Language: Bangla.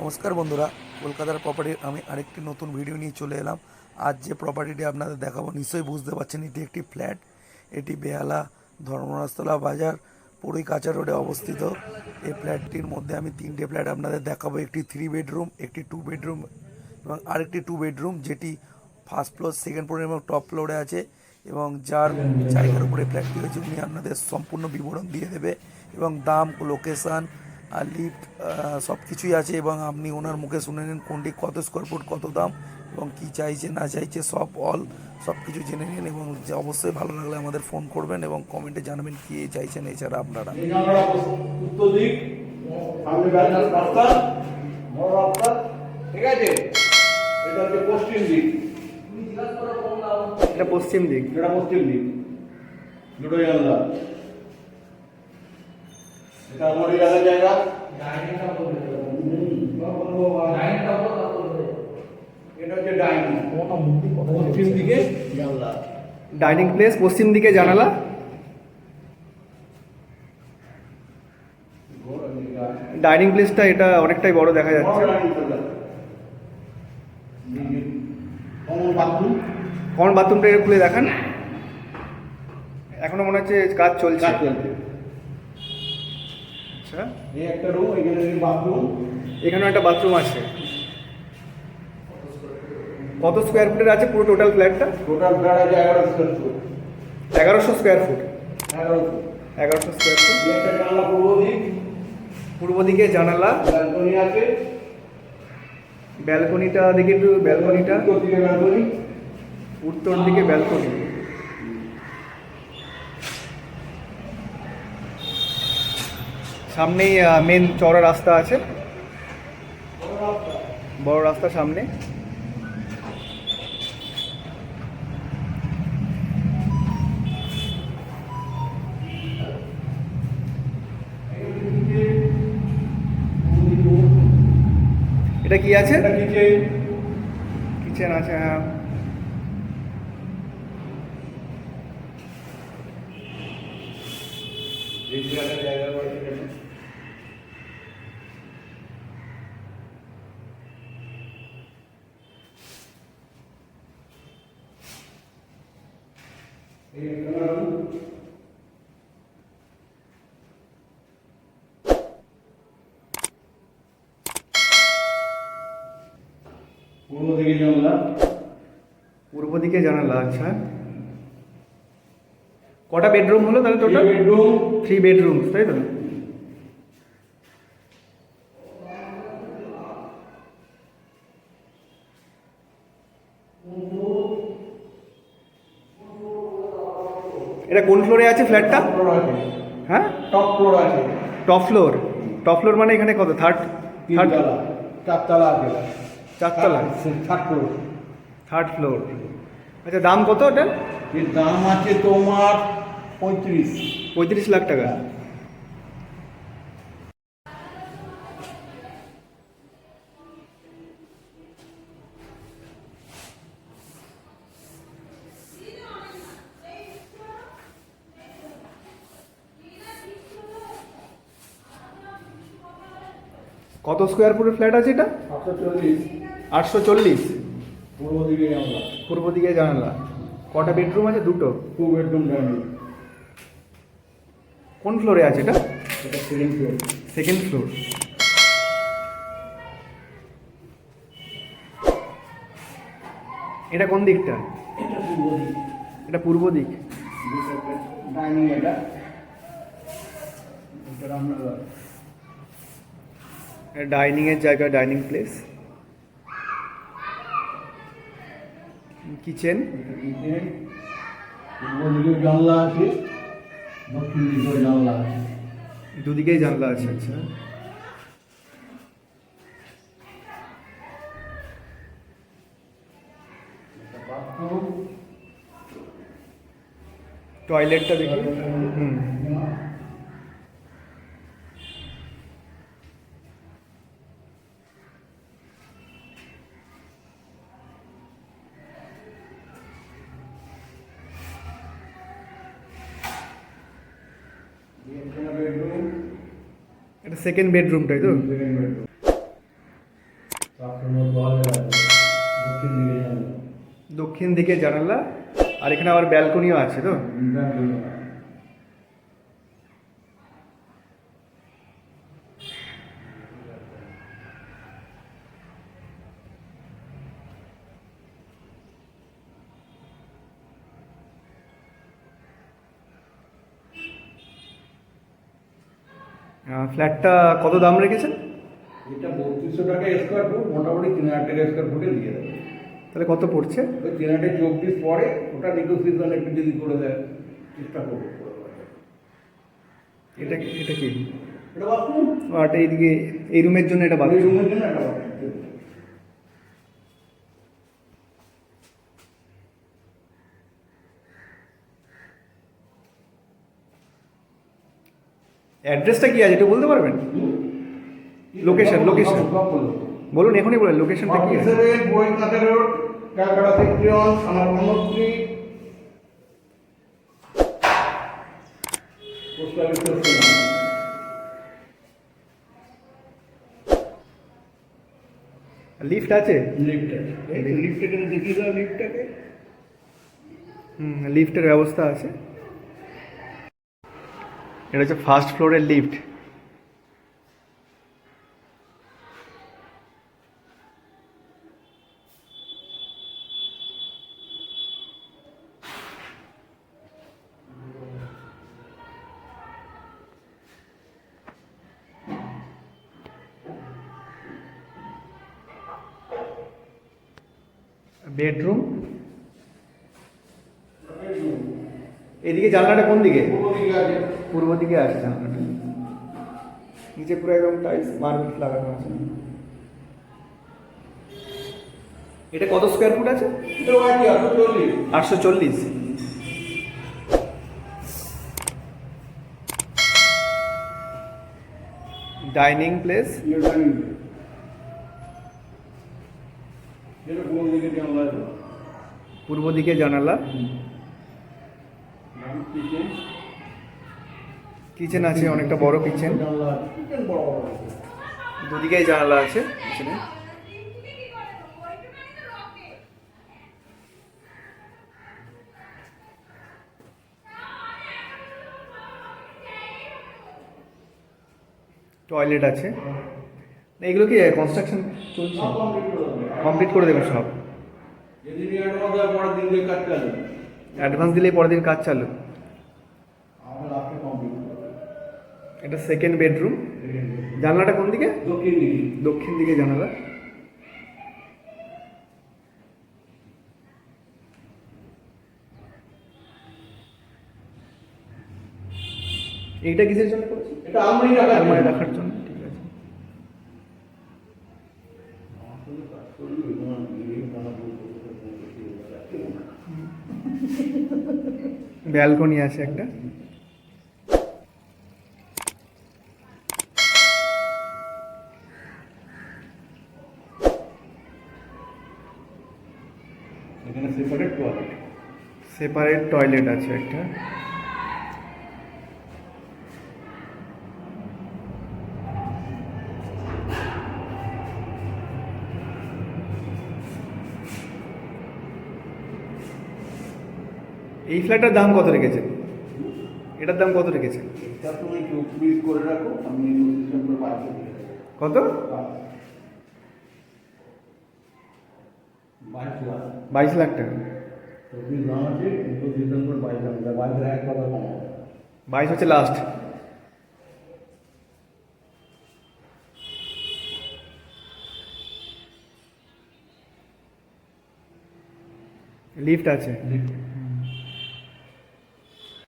নমস্কার বন্ধুরা, কলকাতার প্রপার্টি আমি আরেকটি নতুন ভিডিও নিয়ে চলে এলাম। আজ যে প্রপার্টিটি আপনাদের দেখাবো, নিশ্চয়ই বুঝতে পারছেন, এটি একটি ফ্ল্যাট এটি বেহালা ধর্মরাজতলা বাজার, পুরী কাঁচা রোডে অবস্থিত। এই ফ্ল্যাটটির মধ্যে আমি তিনটে ফ্ল্যাট আপনাদের দেখাবো, একটি থ্রি বেডরুম একটি টু বেডরুম এবং আরেকটি টু বেডরুম যেটি ফার্স্ট ফ্লোর সেকেন্ড ফ্লোর এবং টপ ফ্লোরে আছে এবং যার জায়গার উপরে ফ্ল্যাটটি হয়েছে উনি আপনাদের সম্পূর্ণ বিবরণ দিয়ে দেবে এবং দাম লোকেশান লিফট সব কিছুই আছে এবং আপনি ওনার মুখে শুনে নিন কোনটি কত স্কোয়ার ফুট কত দাম এবং কি চাইছে না চাইছে সব অল সব কিছু জেনে নিন এবং যে অবশ্যই ভালো লাগলে আমাদের ফোন করবেন এবং কমেন্টে জানাবেন কি চাইছেন এছাড়া আপনারা। উত্তর দিক সামনে রাস্তা ঠিক আছে? এটা হচ্ছে পশ্চিম দিক। এটা পশ্চিম দিক। এটা পশ্চিম দিক। দুটো জানলা এটা আমার এই জায়গা? জায়গা এটা হচ্ছে ডাইনিং। পশ্চিম দিকে? জানলা। ডাইনিং প্লেস পশ্চিম দিকে জানালা। ডাইনিং প্লেসটা এটা অনেকটাই বড় দেখা যাচ্ছে। কমন বাথরুমটা খুলে দেখান। এখনও মনে হচ্ছে কাজ চলছে। কাজ চলছে। আচ্ছা এই একটা রুম এখানে বাথরুম এখানেও একটা বাথরুম আছে। কত স্কোয়ার ফুটের আছে পুরো টোটাল ফ্ল্যাটটা টোটাল ফ্ল্যাট আছে এগারো স্কোয়ার ফুট এগারোশো স্কোয়ার ফুট এগারো এগারোশো স্কোয়ার ফুট একটা জানলা পূর্ব দিক। পূর্ব দিকে জানালা। ব্যালকনি আছে। ব্যালকনিটা দেখি একটু ব্যালকনিটা। উত্তর দিকে ব্যালকনি। উত্তর দিকে ব্যালকনি। সামনেই মেন চড়া রাস্তা আছে। বড় রাস্তা সামনে। এটা কি আছে? কিচেন আছে? হ্যাঁ। জায়গা জায়গা রয়েছে এখানে। এই একটা room। পূর্ব দিকে জানলা পূর্ব দিকে জানালা আচ্ছা। কটা বেডরুম হলো তাহলে টোটাল বেডরুম থ্রি বেডরুম তাই তো? এটা কোন ফ্লোরে আছে ফ্ল্যাটটা হ্যাঁ? টপ ফ্লোর আছে। টপ ফ্লোর টপ ফ্লোর মানে এখানে কত? থার্ড থার্ড চারতলা আছে। চারতলা থার্ড ফ্লোর থার্ড ফ্লোর আচ্ছা দাম কত ওটা এর দাম আছে তোমার পঁয়ত্রিশ। পঁয়ত্রিশ লাখ টাকা। কত স্কোয়ার ফুটের ফ্ল্যাট আছে এটা? সাতশো চল্লিশ আটশো চল্লিশ। পূর্ব দিকে জানলা। পূর্ব দিকে জানালা। কটা বেডরুম আছে? দুটো। টু বেডরুম ডাইনিং কোন ফ্লোরে আছে এটা? এটা সেকেন্ড ফ্লোর সেকেন্ড ফ্লোর। এটা কোন দিকটা? এটা পূর্ব দিক। এটা পূর্ব দিক। ডাইনিং এটা। এটা রান্নাঘর ডাইনিং এর জায়গা ডাইনিং প্লেস। কিচেন জানলা আছে দক্ষিণ জানলা আছে দুদিকেই জানলা আছে আচ্ছা। টয়লেটটা দেখি। হুম বেডরুম এটা সেকেন্ড বেডরুমটাই তো? বেডরুম তাই তো দক্ষিণ দিকে দক্ষিণ দিকে জানালা আর এখানে আবার ব্যালকনিও আছে তো? ফ্ল্যাটটা কত দাম রেখেছেন? এটা বত্রিশশো টাকা স্কোয়ার ফুট মোটামুটি তিন হাজার টাকা স্কোয়ার ফুটে দিয়ে দেবে। তাহলে কত পড়ছে? ওই তিন হাজার চব্বিশ পরে ওটা নেগোসিয়েশন একটু যদি করে দেয় চেষ্টা করব। এটা এটা কি? এটা বাথরুম আর এইদিকে এই রুমের জন্য এটা বাথরুম রুমের জন্য এটা বাথরুম অ্যাড্রেসটা কি আছে একটু বলতে পারবেন? Location location. বলুন এখনই বলেন লোকেশনটা কি আছে? রোড সেক্টরিয়ন আমার লিফট আছে? লিফট আছে। লিফট এখানে দেখিয়ে দাও লিফটটাকে হুম লিফটের ব্যবস্থা আছে। এটা হচ্ছে ফার্স্ট ফ্লোরের লিফট বেডরুম এদিকে জানলাটা কোন দিকে? পূর্ব দিকে আছে জানলাটা নিচে পুরো একদম টাইলস মার্বেল লাগানো আছে। এটা কত স্কোয়ার ফুট আছে? আটশো চল্লিশ। ডাইনিং প্লেস পূর্ব দিকে জানালা। কিচেন আছে অনেকটা বড় কিচেন দুদিকেই জানালা আছে কিচেনে টয়লেট আছে। এগুলো কি কনস্ট্রাকশন চলছে? কমপ্লিট করে দেবে কমপ্লিট করে দেবে সব অ্যাডভান্স দিলেই পরের দিন কাজ চালু আমার লাস্টে কমপ্লিট এটা সেকেন্ড বেডরুম জানলাটা কোন দিকে? দক্ষিণ দিকে। দক্ষিণ দিকে জানালা। এইটা কিসের জন্য করেছে? এটা আমরাই টাকা আলমারি রাখার জন্য ঠিক আছে। ব্যালকনি আছে একটা। এখানে সেপারেট টয়লেট সেপারেট টয়লেট আছে একটা। এই ফ্ল্যাটটার দাম কত রেখেছেন? এটার দাম কত রেখেছেন? এটা তুমি করে রাখো আমি কত বাইশ লাখ বাইশ লাখ টাকা চব্বিশ দাম আছে নেগোসিয়েশন করে বাইশ লাখ বাইশ লাখ এক কথা কমাবো বাইশ হচ্ছে লাস্ট লিফট আছে। লিফট